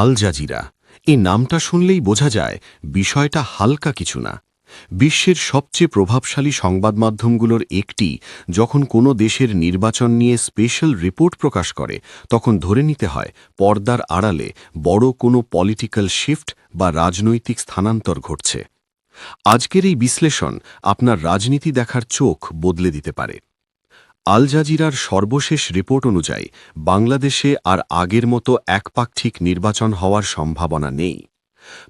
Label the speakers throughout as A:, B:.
A: Al Jazeera. এই নামটা শুনলেই বোঝা যায়, বিষয়টা হালকা কিছু না। বিশ্বের সবচেয়ে প্রভাবশালী সংবাদ মাধ্যমগুলোর একটি, যখন কোনো দেশের নির্বাচন নিয়ে স্পেশাল রিপোর্ট প্রকাশ করে, তখন ধরে নিতে হয়, পর্দার আড়ালে বড় কোনো পলিটিক্যাল শিফট বা রাজনৈতিক স্থানান্তর ঘটছে। আজকের এই বিশ্লেষণ আপনার রাজনীতি দেখার চোখ বদলে দিতে পারে। আল জাজিরার সর্বশেষ রিপোর্ট অনুযায়ী, বাংলাদেশে আর আগের মতো একপাক্ষিক নির্বাচন হওয়ার সম্ভাবনা নেই।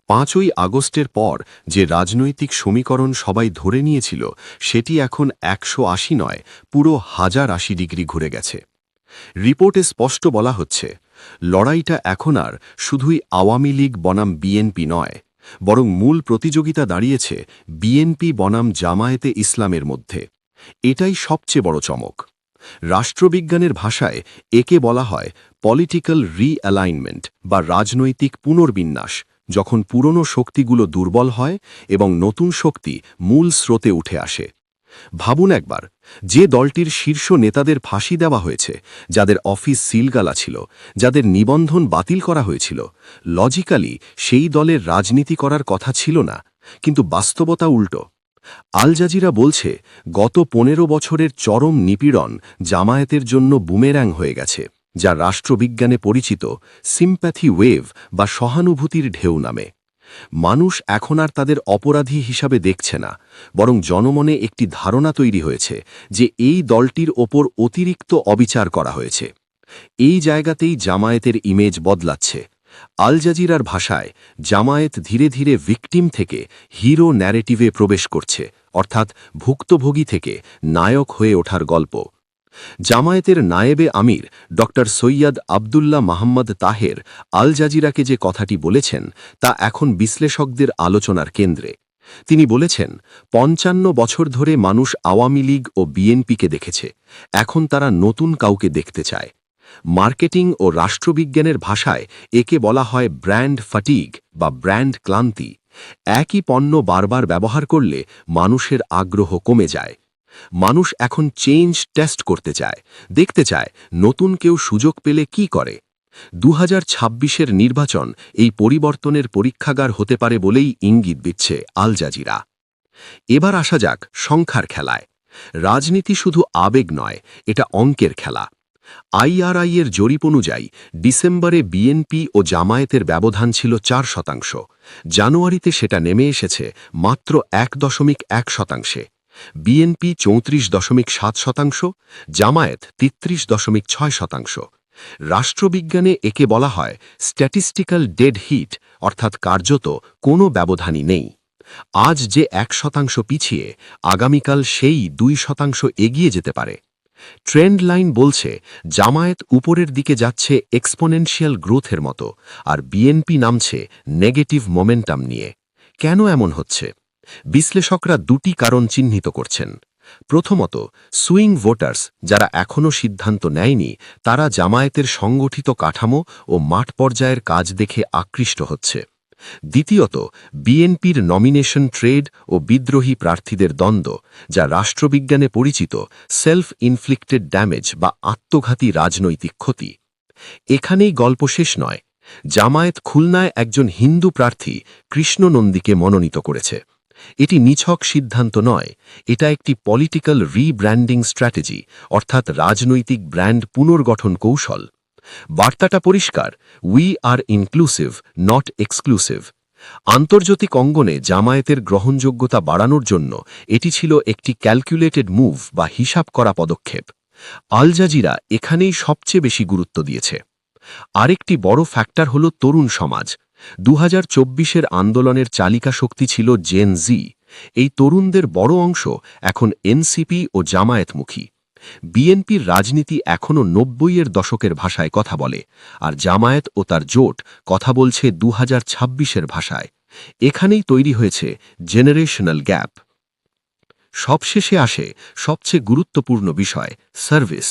A: পাঁচই আগস্টের পর যে রাজনৈতিক সমীকরণ সবাই ধরে নিয়েছিল, সেটি এখন একশো আশি নয়, পুরো হাজার আশি ডিগ্রি ঘুরে গেছে। রিপোর্টে স্পষ্ট বলা হচ্ছে, লড়াইটা এখন আর শুধুই আওয়ামী লীগ বনাম বিএনপি নয়, বরং মূল প্রতিযোগিতা দাঁড়িয়েছে বিএনপি বনাম জামায়েতে ইসলামের মধ্যে। এটাই সবচেয়ে বড় চমক। রাষ্ট্রবিজ্ঞানের ভাষায় একে বলা হয় পলিটিক্যাল রিঅ্যালাইনমেন্ট বা রাজনৈতিক পুনর্বিন্যাস, যখন পুরনো শক্তিগুলো দুর্বল হয় এবং নতুন শক্তি মূল স্রোতে উঠে আসে। ভাবুন একবার, যে দলটির শীর্ষ নেতাদের ফাঁসি দেওয়া হয়েছে, যাদের অফিস সিলগালা ছিল, যাদের নিবন্ধন বাতিল করা হয়েছিল লজিক্যালি সেই দলের রাজনীতি করার কথা ছিল না, কিন্তু বাস্তবতা উল্টো। আল জাজিরা বলছে, গত পনেরো বছরের চরম নিপীড়ন জামায়াতের জন্য বুমেরাং হয়ে গেছে, যা রাষ্ট্রবিজ্ঞানে পরিচিত সিম্প্যাথি ওয়েভ বা সহানুভূতির ঢেউ নামে। মানুষ এখন আর তাদের অপরাধী হিসাবে দেখছে না, বরং জনমনে একটি ধারণা তৈরি হয়েছে যে এই দলটির ওপর অতিরিক্ত অবিচার করা হয়েছে। এই জায়গাতেই জামায়াতের ইমেজ বদলাচ্ছে। আল জাজিরার ভাষায় জামায়াত ধীরে ধীরে ভিকটিম থেকে হিরো ন্যারেটিভে প্রবেশ করছে, অর্থাৎ ভুক্তভোগী থেকে নায়ক হয়ে ওঠার গল্প। জামায়াতের নায়েবে আমির ড. সৈয়দ আবদুল্লাহ মাহমদ তাহের আল জাজিরাকে যে কথাটি বলেছেন, তা এখন বিশ্লেষকদের আলোচনার কেন্দ্রে। তিনি বলেছেন, পঞ্চান্ন বছর ধরে মানুষ আওয়ামী লীগ ও বিএনপিকে দেখেছে, এখন তারা নতুন কাউকে দেখতে চায়। মার্কেটিং ও রাষ্ট্রবিজ্ঞানের ভাষায় একে বলা হয় ব্র্যান্ড ফাটিগ বা ব্র্যান্ড ক্লান্তি। একই পণ্য বারবার ব্যবহার করলে মানুষের আগ্রহ কমে যায়। মানুষ এখন চেঞ্জ টেস্ট করতে চায়, দেখতে চায় নতুন কেউ সুযোগ পেলে কি করে। দু হাজার নির্বাচন এই পরিবর্তনের পরীক্ষাগার হতে পারে বলেই ইঙ্গিত দিচ্ছে আল জাজিরা। এবার আসা যাক সংখ্যার খেলায়। রাজনীতি শুধু আবেগ নয়, এটা অঙ্কের খেলা। আইআরআই এর জরিপ অনুযায়ী, ডিসেম্বরে বিএনপি ও জামায়াতের ব্যবধান ছিল চার শতাংশ। জানুয়ারিতে সেটা নেমে এসেছে মাত্র এক দশমিক এক শতাংশে। বিএনপি চৌত্রিশ দশমিক সাত শতাংশ, জামায়াত তিত্রিশ দশমিক ছয় শতাংশ। রাষ্ট্রবিজ্ঞানে একে বলা হয় স্ট্যাটিস্টিক্যাল ডেড হিট, অর্থাৎ কার্যত কোনো ব্যবধানই নেই। আজ যে এক শতাংশ পিছিয়ে, আগামীকাল সেই দুই শতাংশ এগিয়ে যেতে পারে। ট্রেন্ড লাইন বলছে, জামায়াত উপরের দিকে যাচ্ছে এক্সপোনেনশিয়াল গ্রোথের মতো, আর বিএনপি নামছে নেগেটিভ মোমেন্টাম নিয়ে। কেন এমন হচ্ছে? বিশ্লেষকরা দুটি কারণ চিহ্নিত করছেন। প্রথমত সুইং ভোটার্স যারা এখনও সিদ্ধান্ত নেয়নি, তারা জামায়াতের সংগঠিত কাঠামো ও মাঠ পর্যায়ের কাজ দেখে আকৃষ্ট হচ্ছে। দ্বিতীয়ত, বিএনপির নমিনেশন ট্রেড ও বিদ্রোহী প্রার্থীদের দ্বন্দ্ব, যা রাষ্ট্রবিজ্ঞানে পরিচিত সেলফ ইনফ্লিক্টেড ড্যামেজ বা আত্মঘাতী রাজনৈতিক ক্ষতি। এখানেই গল্প শেষ নয়। জামায়াত খুলনায় একজন হিন্দু প্রার্থী কৃষ্ণ নন্দীকে মনোনীত করেছে। এটি নিছক সিদ্ধান্ত নয়, এটা একটি পলিটিক্যাল রিব্র্যান্ডিং স্ট্র্যাটেজি অর্থাৎ রাজনৈতিক ব্র্যান্ড পুনর্গঠন কৌশল। বার্তাটা পরিষ্কার we are inclusive not exclusive আন্তর্জাতিক অঙ্গনে জামায়াতের গ্রহণযোগ্যতা বাড়ানোর জন্য এটি ছিল একটি ক্যালকুলেটেড মুভ বা হিসাব করা পদক্ষেপ। আল জাজিরা এখানেই সবচেয়ে বেশি গুরুত্ব দিয়েছে। আরেকটি বড় ফ্যাক্টর হল তরুণ সমাজ। দু হাজার আন্দোলনের চালিকা শক্তি ছিল জেন জি এই তরুণদের বড় অংশ এখন এনসিপি ও জামায়াতমুখী। বিএনপির রাজনীতি এখনও নব্বইয়ের দশকের ভাষায় কথা বলে, আর জামায়াত ও তার জোট কথা বলছে দু হাজার ভাষায়। এখানেই তৈরি হয়েছে জেনারেশনাল গ্যাপ। সবশেষে আসে সবচেয়ে গুরুত্বপূর্ণ বিষয়, সার্ভিস।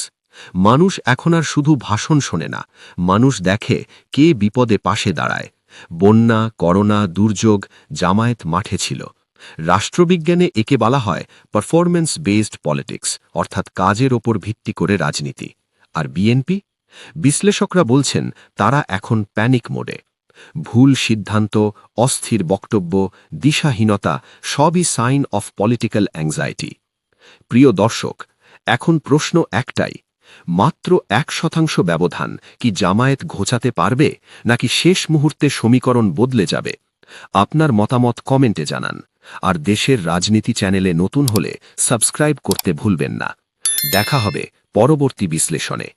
A: মানুষ এখন আর শুধু ভাষণ শোনে না, মানুষ দেখে কে বিপদে পাশে দাঁড়ায়। বন্যা, করোনা, দুর্যোগ জামায়াত মাঠে ছিল। রাষ্ট্রবিজ্ঞানে একে বলা হয় পারফরমেন্স বেসড পলিটিক্স অর্থাৎ কাজের ওপর ভিত্তি করে রাজনীতি। আর বিএনপি বিশ্লেষকরা বলছেন, তারা এখন প্যানিক মোডে
B: ভুল সিদ্ধান্ত, অস্থির বক্তব্য, দিশাহীনতা, সবই সাইন অফ পলিটিক্যাল অ্যাংজাইটি প্রিয় দর্শক, এখন প্রশ্ন একটাই, মাত্র এক শতাংশ ব্যবধান কি জামায়াত ঘোচাতে পারবে, নাকি শেষ মুহূর্তে সমীকরণ বদলে যাবে? আপনার মতামত কমেন্টে জানান। আর দেশের রাজনীতি চ্যানেলে নতুন হলে সাবস্ক্রাইব করতে ভুলবেন না। দেখা হবে পরবর্তী বিশ্লেষণে।